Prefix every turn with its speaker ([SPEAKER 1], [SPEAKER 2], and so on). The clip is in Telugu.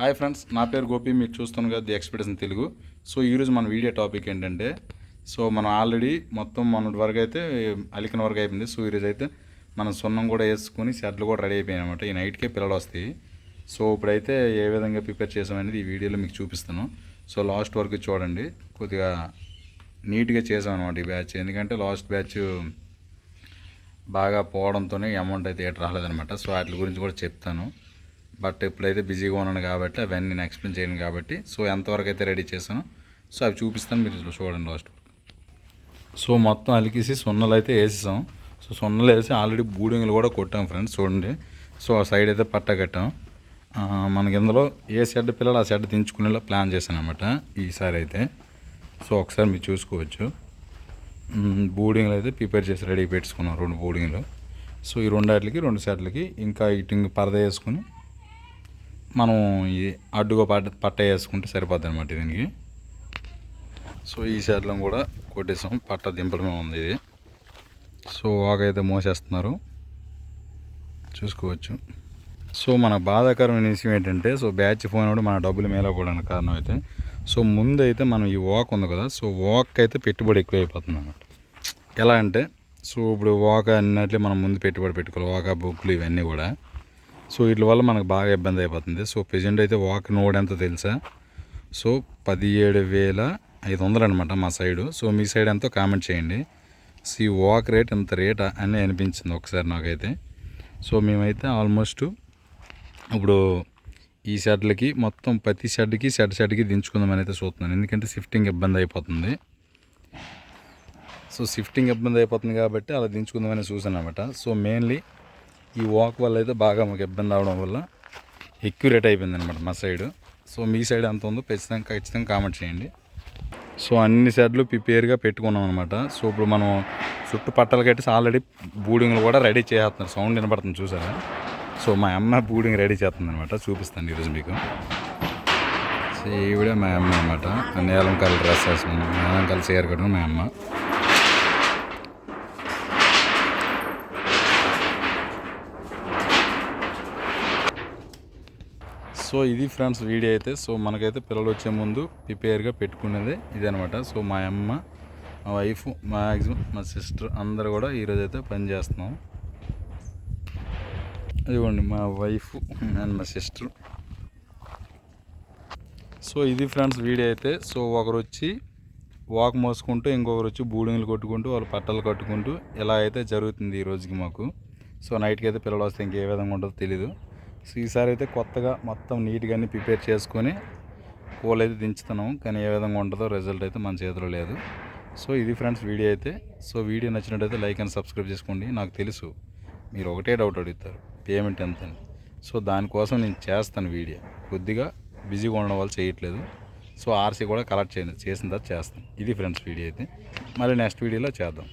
[SPEAKER 1] హాయ్ ఫ్రెండ్స్ నా పేరు గోపి మీరు చూస్తున్నారు కదా ది ఎక్స్పీరియన్స్ తెలుగు. సో ఈరోజు మన వీడియో టాపిక్ ఏంటంటే సో మనం ఆల్రెడీ మొత్తం మొన్నటి వరకు అయితే అలికిన వరకు అయిపోయింది. సో ఈరోజు అయితే మనం సున్నం కూడా వేసుకొని షర్ట్లు కూడా రెడీ అయిపోయాయి అనమాట ఈ నైట్కే పిల్లలు వస్తాయి. సో ఇప్పుడైతే ఏ విధంగా ప్రిపేర్ చేసామనేది ఈ వీడియోలో మీకు చూపిస్తాను. సో లాస్ట్ వరకు చూడండి. కొద్దిగా నీట్గా చేసాం అనమాట ఈ బ్యాచ్ ఎందుకంటే లాస్ట్ బ్యాచ్ బాగా పోవడంతోనే అమౌంట్ అయితే ఏట రాలేదనమాట సో వాటి గురించి కూడా చెప్తాను. బట్ ఇప్పుడైతే బిజీగా ఉన్నాను కాబట్టి అవన్నీ నేను ఎక్స్ప్లెయిన్ చేయను కాబట్టి. సో ఎంతవరకు అయితే రెడీ చేశాను సో అవి చూపిస్తాను మీరు చూడండి లాస్ట్. సో మొత్తం అలికేసి సున్నలు అయితే వేసేసాం. సో సున్నలు వేసి ఆల్రెడీ బూడింగ్లు కూడా కొట్టాం ఫ్రెండ్స్ చూడండి. సో ఆ సైడ్ అయితే పట్ట కట్టాం. మనకి ఇందులో ఏ షెడ్ పిల్లలు ఆ షెడ్ దించుకునేలా ప్లాన్ చేశాను అనమాట ఈసారి అయితే. సో ఒకసారి మీరు చూసుకోవచ్చు. బోర్డింగ్లు అయితే ప్రిపేర్ చేసి రెడీ పెట్టుకున్నాం రెండు బోర్డింగ్లు సో ఈ రెండు వాటికి రెండు షెడ్లకి ఇంకా ఇటు పరద వేసుకుని మనం ఈ అడ్డుగా పట్ట పట్ట వేసుకుంటే సరిపోద్ది అనమాట దీనికి. సో ఈ సైడ్లో కూడా కొట్టేసాం. పట్ట దింపడమే ఉంది ఇది. సో వాగైతే మోసేస్తున్నారు. చూసుకోవచ్చు. సో మన బాధాకరమైన విషయం ఏంటంటే సో బ్యాచ్ ఫోన్ కూడా మన డబ్బులు మేలకపోవడానికి కారణం అయితే సో ముందు అయితే మనం ఈ వాక్ ఉంది కదా సో వాక్ అయితే పెట్టుబడి ఎక్కువ అయిపోతుంది ఎలా అంటే సో ఇప్పుడు వాక అన్నట్లే మనం ముందు పెట్టుబడి పెట్టుకోవాలి. వాక బుక్లు ఇవన్నీ కూడా. సో వీటి వల్ల మనకు బాగా ఇబ్బంది అయిపోతుంది. సో ప్రజెంట్ అయితే వాక్ నోడ్ ఎంత తెలుసా? సో పదిహేడు వేల ఐదు వందలు అనమాట మా సైడు. సో మీ సైడ్ ఎంతో కామెంట్ చేయండి. సో ఈ వాక్ రేట్ ఎంత రేట్ అని అనిపించింది ఒకసారి నాకైతే. సో మేమైతే ఆల్మోస్ట్ ఇప్పుడు ఈ షెడ్లకి మొత్తం ప్రతి షెడ్కి షెడ్ షెడ్కి దించుకుందామని అయితే చూస్తున్నాను. ఎందుకంటే షిఫ్టింగ్ ఇబ్బంది అయిపోతుంది. సో షిఫ్టింగ్ ఇబ్బంది అయిపోతుంది కాబట్టి అలా దించుకుందామని చూసాను అనమాట సో మెయిన్లీ ఈ వాక్ వల్ల అయితే బాగా మాకు ఇబ్బంది అవడం వల్ల ఎక్కువ రేట్ అయిపోయింది అనమాట మా సైడ్ సో మీ సైడ్ ఎంత ఉందో ఖచ్చితంగా ఖచ్చితంగా కామెంట్ చేయండి. సో అన్ని సెడ్లు ప్రిపేర్గా పెట్టుకున్నాం అనమాట సో ఇప్పుడు మనం చుట్టూ పట్టలు కట్టేసి ఆల్రెడీ బూడింగ్లు కూడా రెడీ చేస్తున్నారు. సౌండ్ వినపడుతుంది చూసారా? సో మా అమ్మ బూడింగ్ రెడీ చేస్తుంది అనమాట చూపిస్తాను ఈరోజు మీకు. సో ఈవిడే మా అమ్మ అనమాట నేలం కలర్ డ్రెస్ వేసుకున్నాం నేలం కలర్ చీర కట్టుకుని మా అమ్మ. సో ఇది ఫ్రెండ్స్ వీడియో అయితే. సో మనకైతే పిల్లలు వచ్చే ముందు ప్రిపేర్గా పెట్టుకునేది ఇదనమాట. సో మా అమ్మ మా వైఫ్ మ్యాక్సిమం మా సిస్టర్ అందరు కూడా ఈరోజు అయితే పని చేస్తున్నాం. ఇదిగోండి మా వైఫ్ అండ్ మా సిస్టర్. సో ఇది ఫ్రెండ్స్ వీడియో అయితే. సో ఒకరు వచ్చి వాక్ మోసుకుంటూ ఇంకొకరు వచ్చి బూడింగ్లు కొట్టుకుంటూ వాళ్ళు పట్టలు కట్టుకుంటూ ఇలా అయితే జరుగుతుంది ఈ రోజుకి మాకు. సో నైట్కి అయితే పిల్లలు వస్తే ఇంకే విధంగా ఉంటుందో తెలీదు. సో ఈసారి అయితే కొత్తగా మొత్తం నీట్గా అన్ని ప్రిపేర్ చేసుకొని పూలు అయితే దించుతున్నాం. కానీ ఏ విధంగా ఉంటుందో రిజల్ట్ అయితే మన చేతిలో లేదు. సో ఇది ఫ్రెండ్స్ వీడియో అయితే. సో వీడియో నచ్చినట్టయితే లైక్ అండ్ సబ్స్క్రైబ్ చేసుకోండి. నాకు తెలుసు మీరు ఒకటే డౌట్ అడుగుతారు. పేమెంట్ ఎంత అని సో దానికోసం నేను చేస్తాను వీడియో. కొద్దిగా బిజీగా ఉండడం వల్ల చేయట్లేదు. సో ఆర్సీ కూడా కలెక్ట్ చేయండి. చేసిన తర్వాత చేస్తాను. ఇది ఫ్రెండ్స్ వీడియో అయితే. మళ్ళీ నెక్స్ట్ వీడియోలో చేద్దాం.